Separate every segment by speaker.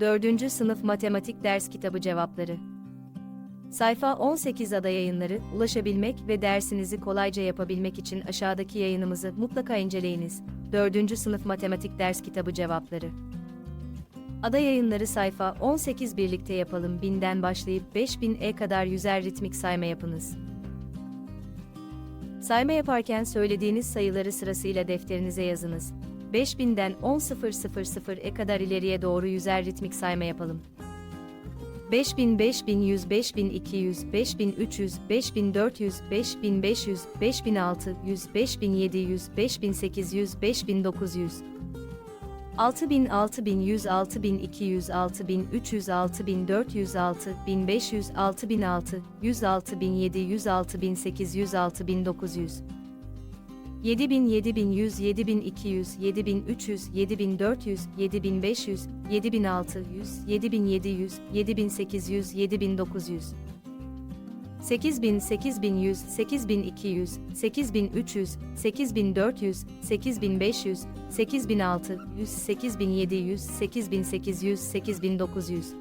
Speaker 1: 4. Sınıf Matematik Ders Kitabı Cevapları Sayfa 18 Ada Yayınları, ulaşabilmek ve dersinizi kolayca yapabilmek için aşağıdaki yayınımızı mutlaka inceleyiniz. 4. Sınıf Matematik Ders Kitabı Cevapları Ada Yayınları sayfa 18 birlikte yapalım 1000'den başlayıp 5000'e kadar yüzer ritmik sayma yapınız. Sayma yaparken söylediğiniz sayıları sırasıyla defterinize yazınız. 5000'den 10.000'e kadar ileriye doğru yüzer ritmik sayma yapalım. 5000, 5100, 5200, 5300, 5400, 5500, 5600, 5700, 5800, 5900. 6000, 6100, 6200, 6300, 6400, 6500, 6006, 106, 1700, 6800, 6900. 7000, 7100, 7200, 7300, 7400, 7500, 7600, 7700, 7800, 7900. 8000, 8100, 8200, 8300, 8400, 8500, 8600, 8700, 8800, 8900.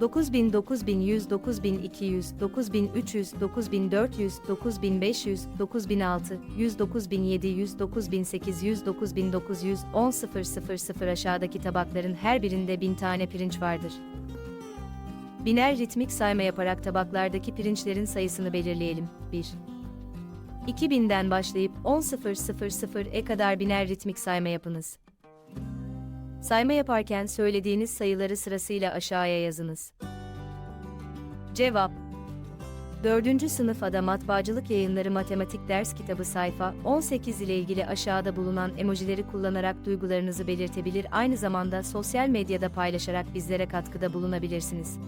Speaker 1: 9000, 9100, 9200, 9300, 9400, 9500, 9006, 100, 9700, 9800, 9900, 10.000 aşağıdaki tabakların her birinde 1000 tane pirinç vardır. Biner ritmik sayma yaparak tabaklardaki pirinçlerin sayısını belirleyelim. 1. 2000'den başlayıp 10.000'e kadar biner ritmik sayma yapınız. Sayma yaparken söylediğiniz sayıları sırasıyla aşağıya yazınız. Cevap 4. Sınıf Ada Matbaacılık Yayınları Matematik Ders Kitabı sayfa 18 ile ilgili aşağıda bulunan emojileri kullanarak duygularınızı belirtebilir aynı zamanda sosyal medyada paylaşarak bizlere katkıda bulunabilirsiniz.